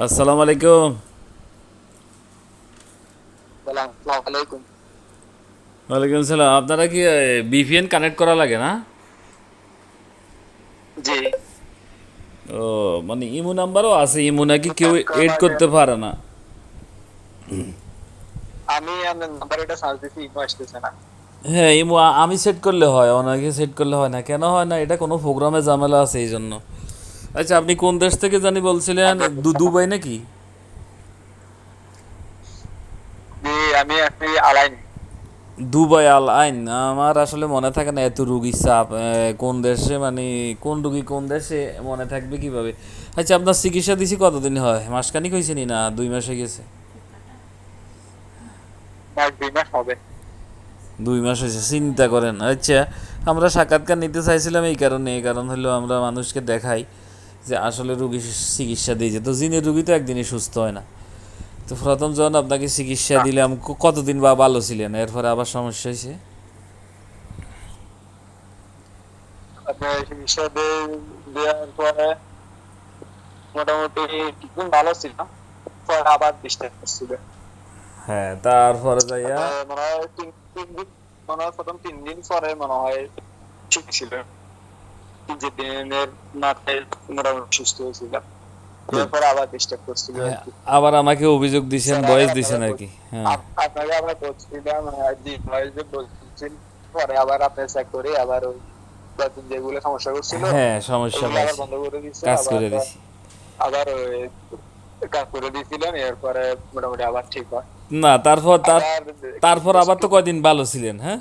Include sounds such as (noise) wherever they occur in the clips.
আসসালামু আলাইকুম ওয়ালাইকুম সালাম আপনারা কি বিপিএন কানেক্ট করা লাগে না? জি। ও মানে ইমো নাম্বারও আছে ইমো নাকি কেউ এড করতে পারে না। আমি আপনার নাম্বার এটা সার্চ দিছি ইমো আসতেছে না। হ্যাঁ ইমো আমি সেট করলে হয় অনেকে সেট করলে হয় না। কেন হয় না এটা কোনো প্রোগ্রামে ঝামেলা আছে এই জন্য আচ্ছা আপনি কোন দেশ থেকে জানি বলছিলেন? দুবাই নাকি? আমি আপনি আলাইন। দুবাই আল আইন আমার আসলে মনে থাকে না এত রুগীর চাপ কোন দেশে মানে কোন রুগী কোন দেশে মনে থাকবে কীভাবে? আচ্ছা আপনার চিকিৎসা দিছি কতদিন হয়? মাসখানিক হয়েছে নি দুই মাস হয়ে গেছে? দুই মাস দুই মাস হয়েছে চিন্তা করেন। আচ্ছা আমরা সাক্ষাৎকার নিতে চাইছিলাম এই কারণে এই কারণ হলো আমরা মানুষকে দেখাই। যে আসলে রুগী চিকিৎসা দিয়েছে তো জিনের রুগী তো একদিনই সুস্থ হয় না। তো প্রথম যখন আপনাকে চিকিৎসা দিলাম কতদিন বা ভালো ছিলেন? এরপরে আবার সমস্যা হয়েছে? আপনার চিকিৎসা দেওয়ার পরে মোটামুটি কিছুদিন ভালো ছিল পরে আবার ডিস্টার্ব করছিল হ্যাঁ তারপরে যাইয়া মনে হয় তিন দিন মনে হয় প্রথম তিন দিন পরে মনে হয় ঠিক ছিল দিনের মাথায় মোটামুটি সুস্থ এরপরে আবার ডিস্টার্ব করছিল হ্যাঁ। আবার আমাকে অভিযোগ দিছেন বয়স দিছেন আর কি হ্যাঁ। আপনাকে আমরা বলছিলাম আহ, জি ভাই যে বলছেন পরে আবার আপনি চেক করে আবার ওই যেগুলো সমস্যা করছিল হ্যাঁ সমস্যা বন্ধ করে দিচ্ছে কাজ করে দিছি। আবার কাজ করে দিয়েছিলেন এরপরে মোটামুটি আবার ঠিক হয়। না তারপর তারপর আবার তো কয়দিন ভালো ছিলেন হ্যাঁ?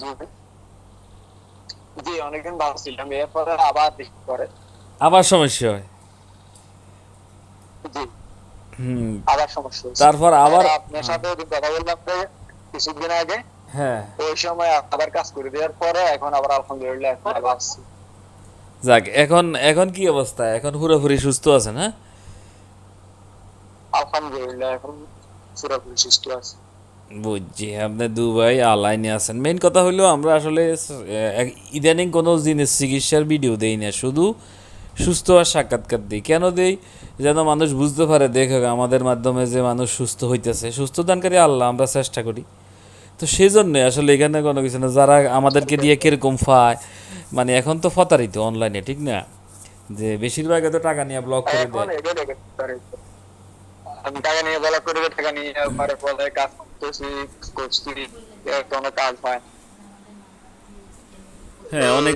জি অনেকদিন ভালো ছিলাম এরপরে আবার করে আবার সমস্যা হয়? জি। হুম। আবার সমস্যা তারপর আবার আপনার সাথে কথা বললাম কিছুদিন আগে। হ্যাঁ। ওই সময় আবার কাজ করে দেওয়ার পরে এখন আবার আলহামদুলিল্লাহ এখন আবার। যাক এখন এখন কি অবস্থা? এখন পুরোপুরি সুস্থ আছেন হ্যাঁ আলহামদুলিল্লাহ এখন পুরোপুরি সুস্থ আছে। বুঝছি আপনি দুবাই আলাইনে আছেন। মেইন কথা হলো আমরা আসলে ইদানিং কোনো জিনিস চিকিৎসার ভিডিও দেই না শুধু সুস্থ আর সাক্ষাৎকার দিই। কেন দেই? যেন মানুষ বুঝতে পারে দেখে আমাদের মাধ্যমে যে মানুষ সুস্থ হইতেছে সুস্থ দানকারী আল্লাহ আমরা চেষ্টা করি। তো সেই জন্যে আসলে এখানে কোনো কিছু না যারা আমাদেরকে দিয়ে কীরকম ফায় মানে এখন তো ফতারিত অনলাইনে ঠিক না? যে বেশিরভাগ তো টাকা নিয়ে ব্লক করে দেয়। আমি টাকা নিয়ে বলা করে টাকা নিয়ে পরে পরে কাজ করতেছি করছি কোনো কাজ হয়। হ্যাঁ অনেক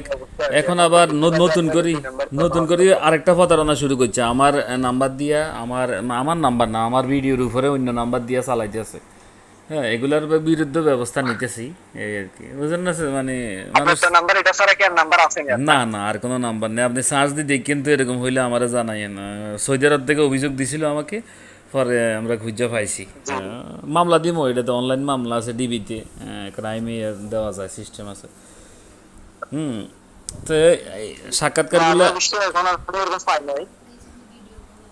এখন আবার নতুন করে নতুন করে আরেকটা প্রতারণা শুরু করছে। আমার নাম্বার দিয়া আমার আমার নাম্বার না আমার ভিডিওর উপরে অন্য নাম্বার দিয়া চালাইতেছে হ্যাঁ এগুলার বিরুদ্ধে ব্যবস্থা নিতেছি এই আর কি। বুঝলেন না মানে মানুষ তো না না আর কোনো নাম্বার নেই। আপনি সার্চ দিয়ে দেখেন কিন্তু এরকম হইলে আমার জানাই না সৌদি আরব থেকে অভিযোগ দিছিল আমাকে পরে আমরা খুঁজে পাইছি। মামলা দিব এটা তো অনলাইন মামলা আছে ডিবিতে ক্রাইমে দেওয়া যায় সিস্টেম আছে। হুম তো সাক্ষাৎকারগুলো অবশ্য এখন আর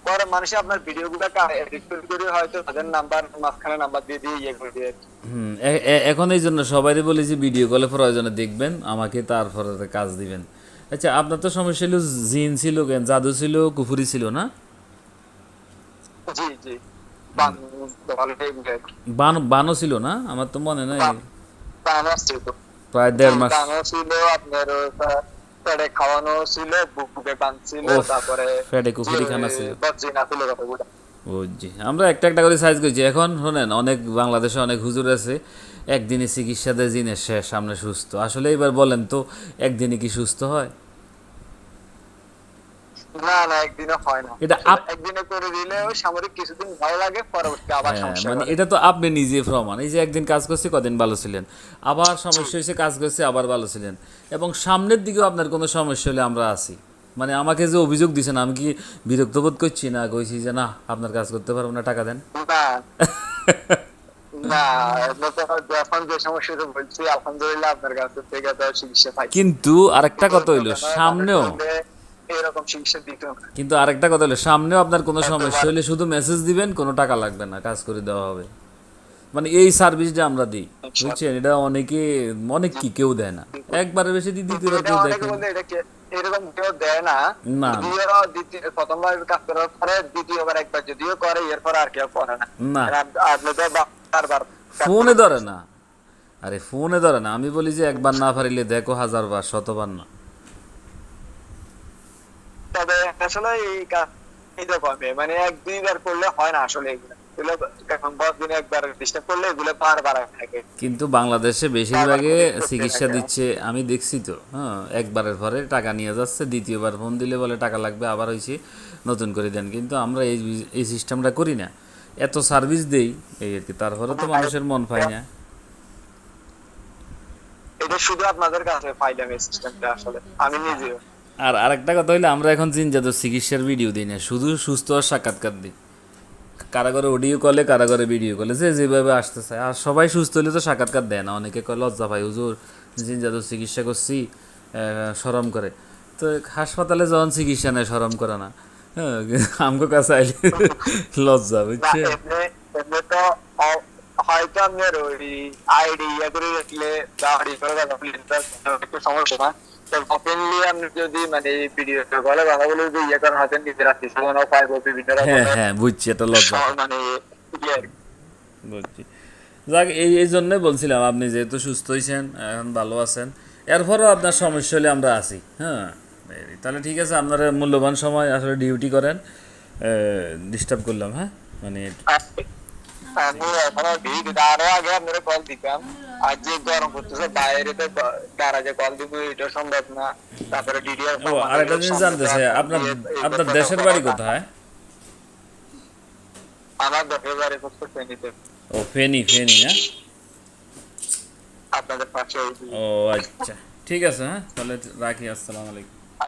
পরে মানুষে আপনার ভিডিও গুলো এডিট করে হয়তো তাদের নাম্বার মাঝখানে নাম্বার দিয়ে দিয়ে ইয়ে করে দিয়ে। হুম এখন এই জন্য সবাই বলি যে ভিডিও কলে প্রয়োজনে দেখবেন আমাকে তারপরে কাজ দিবেন। আচ্ছা আপনার তো সমস্যা ছিল জিন ছিল জাদু ছিল কুফুরি ছিল না? জি। বান বানও ছিল না? আমার তো মনে নাই। প্রায় দেড় মাস। বানও ছিল আপনার পেটে খাওয়ানো ছিল বুকে বান ছিল তারপরে পেটে কুফুরি খানা ছিল। বজ্রিনা ছিল কতগুলো বুঝছি আমরা একটা একটা করে সাইজ করছি। এখন শোনেন অনেক বাংলাদেশে অনেক হুজুর আছে একদিনে চিকিৎসা দেয় জিনের শেষ সামনে সুস্থ। আসলে এবার বলেন তো একদিনে কি সুস্থ হয়? না না একদিনও হয় না। এটা একদিনে করে দিলে সামরিক কিছুদিন ভালো লাগে পরবর্তী আবার সমস্যা মানে এটা তো আপনি নিজে প্রমাণ। এই যে একদিন কাজ করছে কদিন ভালো ছিলেন? আবার সমস্যা হয়েছে কাজ করছে আবার ভালো ছিলেন। এবং সামনের দিকেও আপনার কোনো সমস্যা হলে আমরা আছি। মানে আমাকে যে অভিযোগ আমি কি বিরক্ত বোধ করছি না? কইছি যে না আপনার কাজ করতে পারব না টাকা দেন। (laughs) কিন্তু আরেকটা কথা হইল সামনেও এরকম চিকিৎসা দিত কিন্তু আরেকটা কথা হলো সামনেও আপনার কোনো সমস্যা হলে শুধু মেসেজ দিবেন কোনো টাকা লাগবে না কাজ করে দেওয়া হবে। মানে এই সার্ভিসটা আমরা দিই বুঝছেন? এটা অনেকে অনেক কি কেউ দেয় না। একবারে বেশি দিই দ্বিতীয়বার কেউ কে- এরকম কেউ দেয় না। না। প্রথমবার কাজ করার পরে দ্বিতীয়বার একবার যদিও করে এরপর আর কেউ করে না। না। আপনি তো বারবার ফোনে ধরে না। আরে ফোনে ধরে না। আমি বলি যে একবার না পারিলে দেখো হাজার বার শতবার না। আসলে এই কাজ এইরকমই মানে এক দুইবার করলে হয় না আসলে এগুলো এগুলো দশ দিনে একবার ডিস্টার্ব করলে এগুলো বারবার থাকে। কিন্তু বাংলাদেশে বেশিরভাগে চিকিৎসা দিচ্ছে আমি দেখছি তো হ্যাঁ একবারের পরে টাকা নিয়ে যাচ্ছে দ্বিতীয়বার ফোন দিলে বলে টাকা লাগবে আবার হয়েছে নতুন করে দেন। কিন্তু আমরা এই এই সিস্টেমটা করি না। এত সার্ভিস দেই এই আর কি তারপরে তো মানুষের মন পায় না। এটা শুধু আপনাদের কাছে ফাইলাম এই সিস্টেমটা আসলে আমি নিজেও। আর আরেকটা কথা হইলে আমরা এখন জিনজাত চিকিৎসার ভিডিও দিই না শুধু সুস্থ আর সাক্ষাৎকার দিই। কারাগারে অডিও কলে কারাগারে ভিডিও কলে যে যেভাবে আসতে চায় আর সবাই সুস্থ হলে তো সাক্ষাৎকার দেয় না অনেকে কয় লজ্জা পায় হুজুর জিনজাত চিকিৎসা করছি সরম করে। তো হাসপাতালে যখন চিকিৎসা নেয় সরম করে না। হ্যাঁ আমগো কাছে আইলে (laughs) লজ্জা বুঝছে? হয়তো আপনার ওই আইডি ইয়ে করে রাখলে বা আইডি করে রাখলে সমস্যা না। ওপেনলি আপনি যদি মানে এই ভিডিও বলে কথা বলে যদি ইয়ে করেন হয়তো নিজের আত্মীয় পাইব বিভিন্ন হ্যাঁ হ্যাঁ বুঝছি এটা লজ্জা। মানে ইয়ে আর কি। বুঝছি। যাক এই এই জন্যই বলছিলাম আপনি যেহেতু সুস্থ হয়েছেন এখন ভালো আছেন এরপরও আপনার সমস্যা হলে আমরা আছি হ্যাঁ? তাহলে ঠিক আছে আপনারা মূল্যবান সময় আসলে ডিউটি করেন ডিস্টার্ব করলাম হ্যাঁ? মানে আমি এখনও আরও আগে আপনারা কল দিতাম। আর যে গরম করতেছে বাইরে তো তারা যে কল দিব এটা সম্ভব না। তারপরে ডিডিআর ও আরেকটা জিনিস জানতে চাই আপনার আপনার দেশের বাড়ি কোথায়? আমার দেশের বাড়ি হচ্ছে ফেনীতে। ও ফেনি ফেনি হ্যাঁ আপনাদের পাশে ও আচ্ছা। ঠিক আছে হ্যাঁ? তাহলে রাখি আসসালামু আলাইকুম।